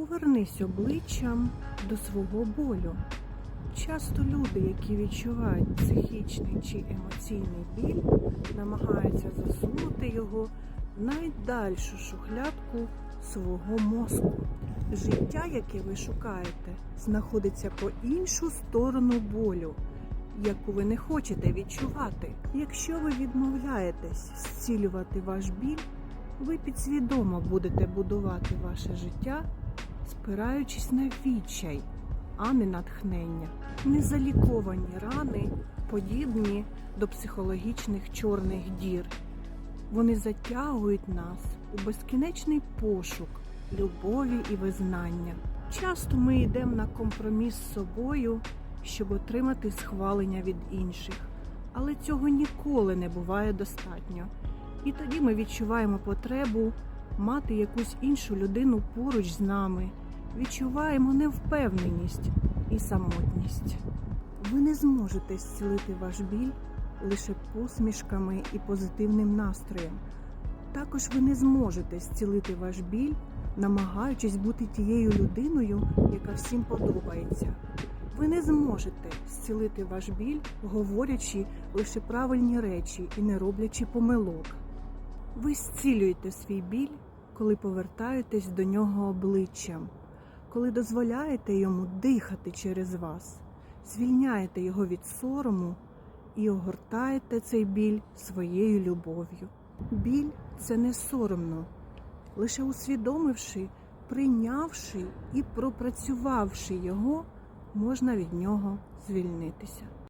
Повернись обличчям до свого болю. Часто люди, які відчувають психічний чи емоційний біль, намагаються засунути його в найдальшу шухлядку свого мозку. Життя, яке ви шукаєте, знаходиться по іншу сторону болю, яку ви не хочете відчувати. Якщо ви відмовляєтесь зцілювати ваш біль, ви підсвідомо будете будувати ваше життя, спираючись на відчай, а не натхнення. Незаліковані рани подібні до психологічних чорних дір. Вони затягують нас у безкінечний пошук любові і визнання. Часто ми йдемо на компроміс з собою, щоб отримати схвалення від інших, але цього ніколи не буває достатньо. І тоді ми відчуваємо потребу мати якусь іншу людину поруч з нами, відчуваємо невпевненість і самотність. Ви не зможете зцілити ваш біль лише посмішками і позитивним настроєм. Також ви не зможете зцілити ваш біль, намагаючись бути тією людиною, яка всім подобається. Ви не зможете зцілити ваш біль, говорячи лише правильні речі і не роблячи помилок. Ви зцілюєте свій біль, коли повертаєтесь до нього обличчям, коли дозволяєте йому дихати через вас, звільняєте його від сорому і огортаєте цей біль своєю любов'ю. Біль це не соромно, лише усвідомивши, прийнявши і пропрацювавши його, можна від нього звільнитися.